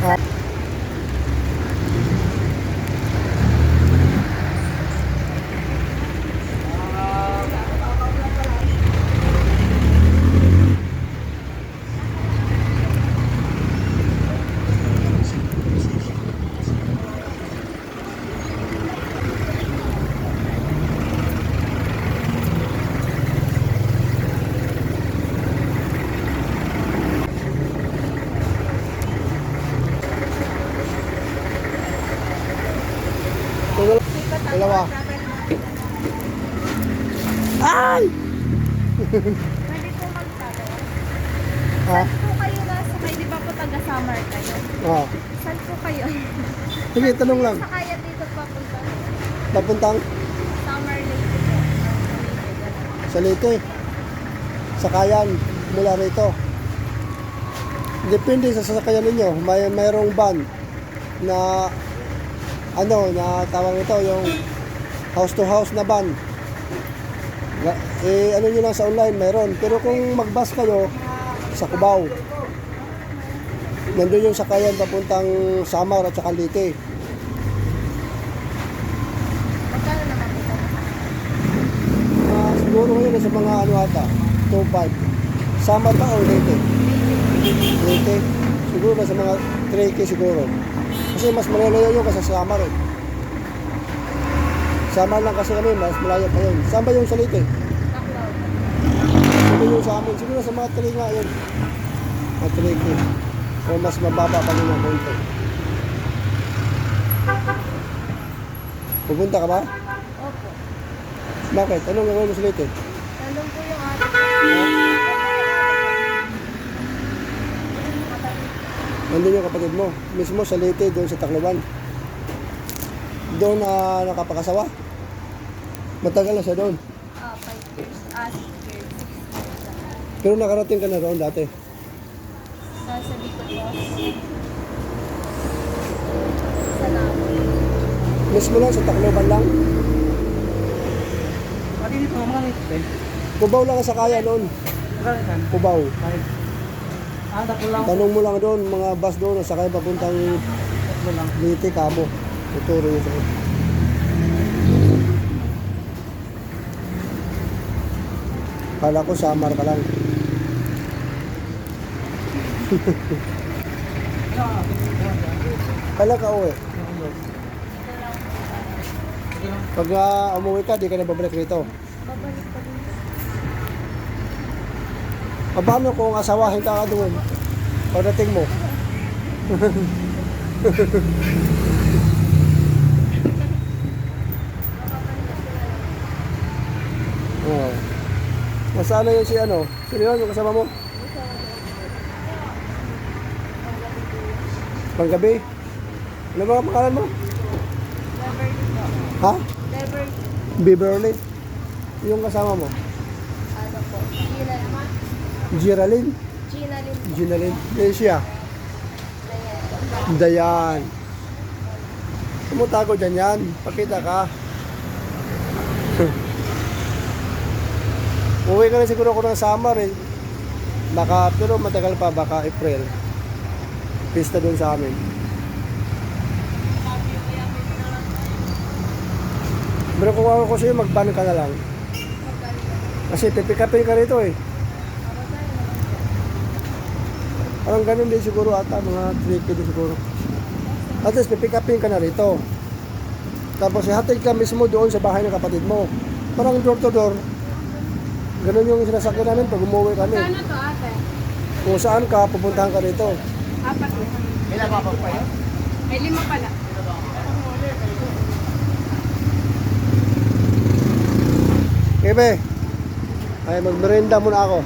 Bye. Ay! Pwede po magtanong. Ha? Saan po kayo nasa kay di ba po taga summer kayo? Oh. Saan po kayo? Sige, tanong lang. Sa kaya dito papunta. Papuntang Summer lake sa Leyte. Sa Kayan, mula rito. Depende sa sasakyan ninyo. May mayroong van na ano, na tawag ito, yung house to house na van. Eh, ano nyo lang sa online, mayroon. Pero kung mag-bus kayo, sa Cubao. Nandun yung sakayan papuntang Samar at saka naman po? Ah, siguro ngayon sa mga ano ata, 2.5. Samar ba o Leyte? Leyte. Siguro nasa mga 3K siguro. Kasi mas malayo yun kasi sa Samar eh. Samar lang kasi kami, mas malayo pa yun. Saan ba yung sa Leyte? Taklaw. Ito yung sa amin. Siguro sa mga 3 nga yun. Mga 3K. O mas mababa pa ang konti. Pupunta ka ba? Opo. Bakit? Anong gagawin mo sa Leyte? Nandun po yung ate. Nandun yung kapatid mo. Mismo sa Leyte, doon sa Tacloban. Doon na nakapakasawa. Matagal na siya doon. Ah, 5 years. Ah, 6 years. Pero nakarating ka na roon dati. Nasa dito po. Salamat. Mismo lang sa Tacloban lang. Pati dito, mga nito eh. Cubao lang ang sakaya noon. Cubao. Kahit. Ah, tatlo lang. Tanong mo lang doon, mga bus doon, sakay papuntang Tatlo lang. Leyte, Cabo. Tuturo yun sa'yo. Kala ko Samar ka lang. Kala ka uwi. Pag ah, umuwi ka, di ka na babalik rito. Babalik pa din. Paano kung asawahin ka ka doon? Pagdating mo. Oo. Nasaan na yun si ano? Sino yun yung kasama mo? Panggabi? Ano ba ang pangalan mo? Beverly po. Ha? Beverly. Beverly? Yung kasama mo? Ano po? Gina naman. Geraldine? Gina Lim. Ginaline? Eh siya? Dayan. Tumutago dyan yan. Pakita ka. Uwi ka na siguro ko ng summer eh. Baka, pero matagal pa, baka April. Pista doon sa amin. Pero kung ako ko sa'yo, mag-ban ka na lang. Kasi pipikapin ka rito eh. Parang ganun din siguro ata, mga 3 din siguro. At least, pipick upin ka na rito. Tapos, ihatid ka mismo doon sa bahay ng kapatid mo. Parang door to door. Ganun yung sinasakyan namin pag umuwi kami. Kano to ate? Kung saan ka, pupuntahan ka rito. Apat na. Ilan pa pa kayo? May lima pala. Kebe, ay magmerenda muna ako.